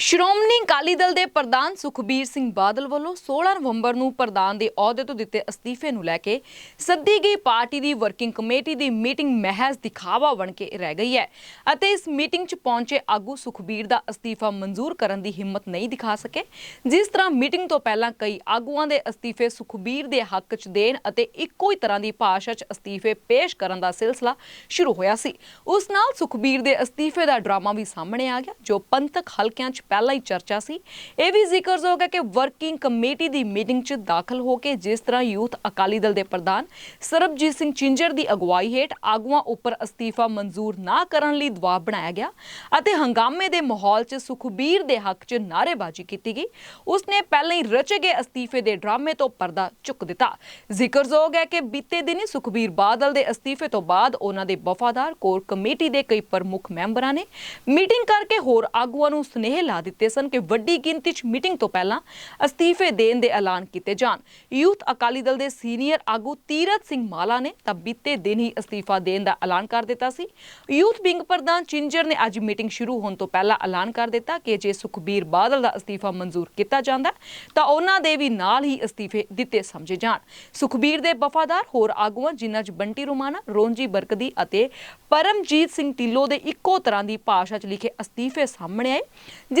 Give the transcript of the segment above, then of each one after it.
ਸ਼੍ਰੋਮਣੀ ਅਕਾਲੀ ਦਲ ਦੇ ਪ੍ਰਧਾਨ ਸੁਖਬੀਰ ਸਿੰਘ ਬਾਦਲ ਵੱਲੋਂ 16 ਨਵੰਬਰ ਨੂੰ ਪ੍ਰਧਾਨ ਦੇ ਅਹੁਦੇ ਤੋਂ ਦਿੱਤੇ ਅਸਤੀਫੇ ਨੂੰ ਲੈ ਕੇ ਸੱਦੀ ਗਈ ਪਾਰਟੀ ਦੀ ਵਰਕਿੰਗ ਕਮੇਟੀ ਦੀ ਮੀਟਿੰਗ ਮਹਿਜ਼ ਦਿਖਾਵਾ ਬਣ ਕੇ ਰਹਿ ਗਈ ਹੈ ਅਤੇ ਇਸ ਮੀਟਿੰਗ 'ਚ ਪਹੁੰਚੇ ਆਗੂ ਸੁਖਬੀਰ ਦਾ ਅਸਤੀਫਾ ਮਨਜ਼ੂਰ ਕਰਨ ਦੀ ਹਿੰਮਤ ਨਹੀਂ ਦਿਖਾ ਸਕੇ, ਜਿਸ ਤਰ੍ਹਾਂ ਮੀਟਿੰਗ ਤੋਂ ਪਹਿਲਾਂ ਕਈ ਆਗੂਆਂ ਦੇ ਅਸਤੀਫੇ ਸੁਖਬੀਰ ਦੇ ਹੱਕ 'ਚ ਦੇਣ ਅਤੇ ਇੱਕੋ ਹੀ ਤਰ੍ਹਾਂ ਦੀ ਭਾਸ਼ਾ 'ਚ ਅਸਤੀਫੇ ਪੇਸ਼ ਕਰਨ ਦਾ ਸਿਲਸਿਲਾ ਸ਼ੁਰੂ ਹੋਇਆ ਸੀ। ਉਸ ਨਾਲ ਸੁਖਬੀਰ ਦੇ ਅਸਤੀਫੇ ਦਾ ਡਰਾਮਾ ਵੀ ਸਾਹਮਣੇ ਆ ਗਿਆ, ਜੋ ਪੰਥਕ ਹਲਕਿਆਂ 'ਚ ਪਹਿਲਾਂ ਹੀ ਚਰਚਾ ਸੀ। ਇਹ ਵੀ ਜ਼ਿਕਰਯੋਗ ਹੈ ਕਿ ਵਰਕਿੰਗ ਕਮੇਟੀ ਦੀ ਮੀਟਿੰਗ 'ਚ ਦਾਖਲ ਹੋ ਕੇ ਜਿਸ ਤਰ੍ਹਾਂ ਯੂਥ ਅਕਾਲੀ ਦਲ ਦੇ ਪ੍ਰਧਾਨ ਸਰਬਜੀਤ ਸਿੰਘ ਚਿੰਜਰ ਦੀ ਅਗਵਾਈ ਹੇਠ ਆਗੂਆਂ ਉੱਪਰ ਅਸਤੀਫਾ ਮਨਜ਼ੂਰ ਨਾ ਕਰਨ ਲਈ ਦਬਾਅ ਬਣਾਇਆ ਗਿਆ ਅਤੇ ਹੰਗਾਮੇ ਦੇ ਮਾਹੌਲ 'ਚ ਸੁਖਬੀਰ ਦੇ ਹੱਕ 'ਚ ਨਾਅਰੇਬਾਜ਼ੀ ਕੀਤੀ ਗਈ। ਉਸਨੇ ਪਹਿਲਾਂ ਹੀ ਰਚੇ ਗਏ ਅਸਤੀਫੇ ਦੇ ਡਰਾਮੇ ਤੋਂ ਪਰਦਾ ਚੁੱਕ ਦਿੱਤਾ। ਜ਼ਿਕਰਯੋਗ ਹੈ ਕਿ ਬੀਤੇ ਦਿਨੀ ਸੁਖਬੀਰ ਬਾਦਲ ਦੇ ਅਸਤੀਫੇ ਤੋਂ ਬਾਅਦ ਉਹਨਾਂ ਦੇ ਵਫਾਦਾਰ ਕੋਰ ਕਮੇਟੀ ਦੇ ਕਈ ਪ੍ਰਮੁੱਖ ਮੈਂਬਰਾਂ ਨੇ ਮੀਟਿੰਗ ਕਰਕੇ ਹੋਰ ਆਗੂਆਂ ਨੂੰ ਸੁਨੇਹੇ ਲਾ ਦਿੱਤੇ ਸਨ ਕਿ ਵੱਡੀ ਗਿਣਤੀ 'ਚ ਮੀਟਿੰਗ ਤੋਂ ਪਹਿਲਾਂ ਅਸਤੀਫੇ ਦੇਣ ਦੇ ਐਲਾਨ ਕੀਤੇ ਜਾਣ। ਯੂਥ ਅਕਾਲੀ ਦਲ ਦੇ ਸੀਨੀਅਰ ਆਗੂ ਤੀਰਤ ਸਿੰਘ ਮਾਲਾ ਨੇ ਤਾਂ ਬੀਤੇ ਦਿਨ ਹੀ ਅਸਤੀਫਾ ਦੇਣ ਦਾ ਐਲਾਨ ਕਰ ਦਿੱਤਾ ਸੀ। ਯੂਥ ਵਿੰਗ ਪ੍ਰਧਾਨ ਚਿੰਜਰ ਨੇ ਅੱਜ ਮੀਟਿੰਗ ਸ਼ੁਰੂ ਹੋਣ ਤੋਂ ਪਹਿਲਾਂ ਐਲਾਨ ਕਰ ਦਿੱਤਾ ਕਿ ਜੇ ਸੁਖਬੀਰ ਬਾਦਲ ਦਾ ਅਸਤੀਫਾ ਮਨਜ਼ੂਰ ਕੀਤਾ ਜਾਂਦਾ, ਤਾਂ ਉਹਨਾਂ ਦੇ ਵੀ ਨਾਲ ਹੀ ਅਸਤੀਫੇ ਦਿੱਤੇ ਸਮਝੇ ਜਾਣ। ਸੁਖਬੀਰ ਦੇ ਵਫਾਦਾਰ ਹੋਰ ਆਗੂਆਂ ਜਿਨ੍ਹਾਂ 'ਚ ਬੰਟੀ ਰੋਮਾਨਾ, ਰੋਂਜੀ ਬਰਕਦੀ ਅਤੇ ਪਰਮਜੀਤ ਸਿੰਘ ਢਿੱਲੋਂ ਦੇ ਇੱਕੋ ਤਰ੍ਹਾਂ ਦੀ ਭਾਸ਼ਾ 'ਚ ਲਿਖੇ ਅਸਤੀਫੇ ਸਾਹਮਣੇ ਆਏ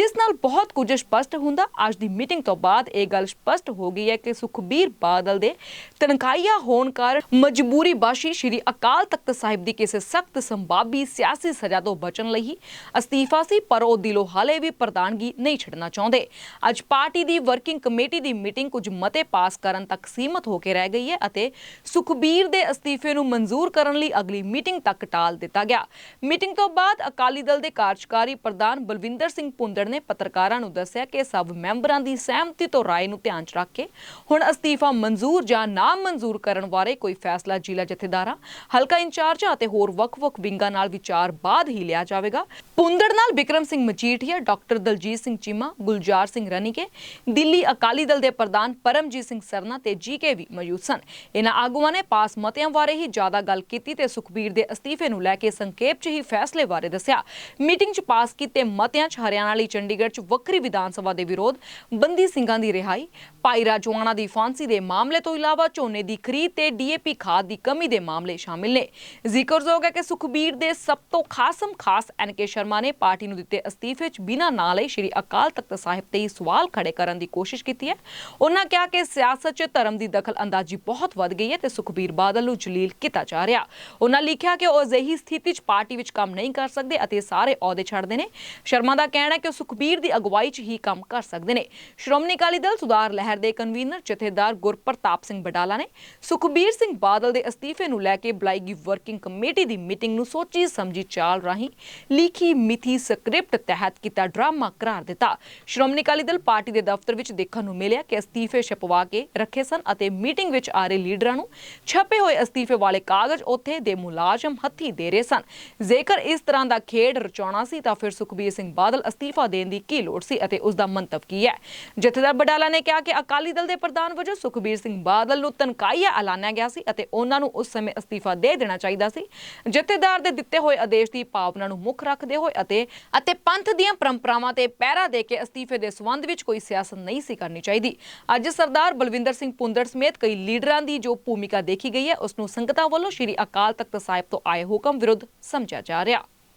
ਜਿਸ ਨਾਲ ਬਹੁਤ ਕੁਝ ਸਪਸ਼ਟ ਹੁੰਦਾ, ਅੱਜ ਦੀ ਮੀਟਿੰਗ ਤੋਂ ਬਾਅਦ ਇਹ ਗੱਲ ਸਪਸ਼ਟ ਹੋ ਗਈ ਹੈ ਕਿ ਸੁਖਬੀਰ ਬਾਦਲ ਦੇ ਤਨਖਾਹੀਆ ਹੋਣ ਕਾਰਨ ਮਜਬੂਰੀ ਬਾਸ਼ੀ ਸ਼੍ਰੀ ਅਕਾਲ ਤਖਤ ਸਾਹਿਬ ਦੀ ਕਿਸੇ ਸਖਤ ਸੰਭਾਵੀ ਸਿਆਸੀ ਸਜ਼ਾ ਤੋਂ ਬਚਣ ਲਈ ਅਸਤੀਫਾ ਸੀ, ਪਰ ਉਹ ਦਿਲੋਂ ਹਾਲੇ ਵੀ ਪ੍ਰਧਾਨਗੀ ਨਹੀਂ ਛੱਡਣਾ ਚਾਹੁੰਦੇ। ਅੱਜ ਪਾਰਟੀ ਦੀ ਵਰਕਿੰਗ ਕਮੇਟੀ ਦੀ ਮੀਟਿੰਗ ਕੁਝ ਮਤੇ ਪਾਸ ਕਰਨ ਤੱਕ ਸੀਮਤ ਹੋ ਕੇ ਰਹਿ ਗਈ ਹੈ ਅਤੇ ਸੁਖਬੀਰ ਦੇ ਅਸਤੀਫੇ ਨੂੰ ਮਨਜ਼ੂਰ ਕਰਨ ਲਈ ਅਗਲੀ ਮੀਟਿੰਗ ਤੱਕ ਟਾਲ ਦਿੱਤਾ ਗਿਆ। ਮੀਟਿੰਗ ਤੋਂ ਬਾਅਦ ਅਕਾਲੀ ਦਲ ਦੇ ਕਾਰਜਕਾਰੀ ਪ੍ਰਧਾਨ ਬਲਵਿੰਦਰ ਸਿੰਘ ਪੁੰਦੜ ਨੇ ਪੱਤਰਕਾਰਾਂ ਨੂੰ ਦੱਸਿਆ ਕਿ ਸਭ ਮੈਂਬਰਾਂ ਦੀ ਸਹਿਮਤੀ ਤੋਂ ਰਾਏ ਨੂੰ ਧਿਆਨ 'ਚ ਰੱਖ ਕੇ ਹੁਣ ਅਸਤੀਫਾ ਮਨਜ਼ੂਰ ਜਾਂ ਨਾ ਮਨਜ਼ੂਰ ਕਰਨ ਬਾਰੇ ਕੋਈ ਫੈਸਲਾ ਜ਼ਿਲ੍ਹਾ ਜਥੇਦਾਰਾਂ, ਹਲਕਾ ਇੰਚਾਰਜਾਂ ਅਤੇ ਹੋਰ ਵੱਖ-ਵੱਖ ਵਿੰਗਾਂ ਨਾਲ ਵਿਚਾਰ ਬਾਅਦ ਹੀ ਲਿਆ ਜਾਵੇਗਾ। ਪੁੰਦੜ ਨਾਲ ਵਿਕਰਮ ਸਿੰਘ ਮਜੀਠੀਆ, ਡਾਕਟਰ ਦਲਜੀਤ ਸਿੰਘ ਚੀਮਾ, ਗੁਲਜ਼ਾਰ ਸਿੰਘ ਰਣੀਕੇ, ਦਿੱਲੀ ਅਕਾਲੀ ਦਲ ਦੇ ਪ੍ਰਧਾਨ ਪਰਮਜੀਤ ਸਿੰਘ ਸਰਨਾ ਤੇ ਜੀਕੇ ਵੀ ਮੌਜੂਦ ਸਨ। ਇਹਨਾਂ ਆਗੂਆਂ ਨੇ ਪਾਸ ਮਤਿਆਂ ਬਾਰੇ ਹੀ ਜ਼ਿਆਦਾ ਗੱਲ ਕੀਤੀ ਤੇ ਸੁਖਬੀਰ ਦੇ ਅਸਤੀਫੇ ਨੂੰ ਲੈ ਕੇ ਸੰਖੇਪ 'ਚ ਹੀ ਫੈਸਲੇ ਬਾਰੇ ਦੱਸਿਆ। ਮੀਟਿੰਗ 'ਚ ਪਾਸ ਕੀਤੇ ਮਤਿਆਂ 'ਚ ਹਰਿਆਣਾ ਲਈ ਚੰਡੀਗੜ੍ਹ 'ਚ ਵੱਖਰੀ ਵਿਧਾਨ ਸਭਾ ਦੇ ਵਿਰੋਧ, ਬੰਦੀ ਸਿੰਘਾਂ ਦੀ ਰਿਹਾਈ, ਭਾਈ ਰਾਜਵਾਨਾ ਦੀ ਫਾਂਸੀ ਦੇ ਮਾਮਲੇ ਤੋਂ ਇਲਾਵਾ ਝੋਨੇ ਦੀ ਖਰੀਦ ਤੇ ਡੀਏਪੀ ਖਾਦ ਦੀ ਕਮੀ ਦੇ ਮਾਮਲੇ ਸ਼ਾਮਿਲ ਨੇ। ਜ਼ਿਕਰਯੋਗ ਹੈ ਕਿ ਸੁਖਬੀਰ ਦੇ ਸਭ ਤੋਂ ਖਾਸਮ ਖਾਸ ਐਨਕੇ ਸ਼ਰਮਾ ਨੇ ਪਾਰਟੀ ਨੂੰ ਦਿੱਤੇ ਅਸਤੀਫੇ 'ਚ ਬਿਨਾਂ ਨਾਂ ਲਈ ਸ਼੍ਰੀ ਅਕਾਲ ਤਖਤ ਸਾਹਿਬ ਤੇ ਹੀ ਸਵਾਲ ਖੜੇ ਕਰਨ ਦੀ ਕੋਸ਼ਿਸ਼ ਕੀਤੀ ਹੈ। ਉਹਨਾਂ ਕਿਹਾ ਕਿ ਸਿਆਸਤ 'ਚ ਧਰਮ ਦੀ ਦਖਲ ਅੰਦਾਜ਼ੀ ਬਹੁਤ ਵੱਧ ਗਈ ਹੈ ਤੇ ਸੁਖਬੀਰ ਬਾਦਲ ਨੂੰ ਜਲੀਲ ਕੀਤਾ ਜਾ ਰਿਹਾ। ਉਹਨਾਂ ਲਿਖਿਆ ਕਿ ਉਹ ਅਜਿਹੀ ਸਥਿਤੀ 'ਚ ਪਾਰਟੀ ਵਿੱਚ ਕੰਮ ਨਹੀਂ ਕਰ ਸਕਦੇ ਅਤੇ ਸਾਰੇ ਅਹੁਦੇ ਛੱਡਦੇ ਨੇ। ਸ਼ਰਮਾ ਦਾ ਕਹਿਣਾ ਹੈ ਕਿ ਉਹ ਸੁਖਬੀਰ ਦੀ ਅਗਵਾਈ 'ਚ ਹੀ ਕੰਮ ਕਰ ਸਕਦੇ ਨੇ। ਸ਼੍ਰੋਮਣੀ ਅਕਾਲੀ ਦਲ ਸੁਧਾਰ ਲਹਿਰ ਦੇ ਕਨਵੀਨਰ, ਜਥੇਦਾਰ ਗੁਰਪ੍ਰਤਾਪ ਸਿੰਘ ਬਡਾਲਾ ਨੇ ਸੁਖਬੀਰ ਸਿੰਘ ਬਾਦਲ ਦੇ ਅਸਤੀਫੇ ਨੂੰ ਲੈ ਕੇ ਬੁਲਾਈ ਗਈ ਵਰਕਿੰਗ ਕਮੇਟੀ ਦੀ ਮੀਟਿੰਗ ਨੂੰ ਸੋਚੀ ਸਮਝੀ ਚਾਲ ਰਾਹੀਂ ਲਿਖੀ ਮਿਥੀ ਸਕ੍ਰਿਪਟ ਤਹਿਤ ਕੀਤਾ ਡਰਾਮਾ ਕਰਾਰ ਦਿੱਤਾ। ਸ਼੍ਰੋਮਣੀ ਅਕਾਲੀ ਦਲ ਪਾਰਟੀ ਦੇ ਦਫ਼ਤਰ ਵਿੱਚ ਦੇਖਣ ਨੂੰ ਮਿਲਿਆ ਕਿ ਅਸਤੀਫੇ ਛਪਵਾ ਕੇ ਰੱਖੇ ਸਨ ਅਤੇ ਮੀਟਿੰਗ ਵਿੱਚ ਆ ਰਹੇ ਲੀਡਰਾਂ ਨੂੰ ਛਪੇ ਹੋਏ ਅਸਤੀਫੇ ਵਾਲੇ ਕਾਗਜ਼ ਉੱਥੇ ਦੇ ਮੁਲਾਜ਼ਮ ਹੱਥੀ ਦੇ ਰਹੇ ਸਨ। ਜੇਕਰ ਇਸ ਤਰ੍ਹਾਂ ਦਾ ਖੇਡ ਰਚਾਉਣਾ ਸੀ ਤਾਂ ਫਿਰ ਸੁਖਬੀਰ ਸਿੰਘ ਬਾਦਲ ਅਸਤੀਫਾ ਦੇ ਦੇਣ ਦੀ ਕੀ ਲੋੜ ਸੀ ਅਤੇ ਉਸ ਦਾ ਮੰਤਵ ਕੀ ਹੈ? ਜਥੇਦਾਰ ਬਡਾਲਾ ਨੇ ਕਿਹਾ ਕਿ ਅਕਾਲੀ ਦਲ ਦੇ ਪ੍ਰਧਾਨ ਵਜੋਂ ਸੁਖਬੀਰ ਸਿੰਘ ਬਾਦਲ ਨੂੰ ਤਨਖਾਹੀਆ ਐਲਾਨਿਆ ਗਿਆ ਸੀ ਅਤੇ ਉਹਨਾਂ ਨੂੰ ਉਸ ਸਮੇਂ ਅਸਤੀਫਾ ਦੇ ਦੇਣਾ ਚਾਹੀਦਾ ਸੀ। ਜਥੇਦਾਰ ਦੇ ਦਿੱਤੇ ਹੋਏ ਆਦੇਸ਼ ਦੀ ਭਾਵਨਾ ਨੂੰ ਮੁੱਖ ਰੱਖਦੇ ਹੋਏ ਅਤੇ ਅਤੇ ਪੰਥ ਦੀਆਂ ਪਰੰਪਰਾਵਾਂ ਤੇ ਪਹਿਰਾ ਦੇ ਕੇ ਅਸਤੀਫੇ ਦੇ ਸੰਬੰਧ ਵਿੱਚ ਕੋਈ ਸਿਆਸਤ ਨਹੀਂ ਸੀ ਕਰਨੀ ਚਾਹੀਦੀ। ਅੱਜ ਸਰਦਾਰ ਬਲਵਿੰਦਰ ਸਿੰਘ ਪੁੰਦਰ ਸਮੇਤ ਕਈ ਲੀਡਰਾਂ ਦੀ ਜੋ ਭੂਮਿਕਾ ਦੇਖੀ ਗਈ ਹੈ, ਉਸ ਨੂੰ ਸੰਗਤਾਂ ਵੱਲੋਂ ਸ਼੍ਰੀ ਅਕਾਲ ਤਖਤ ਸਾਹਿਬ ਤੋਂ ਆਏ ਹੁਕਮ ਵਿਰੁੱਧ ਸਮਝਿਆ ਜਾ ਰਿਹਾ।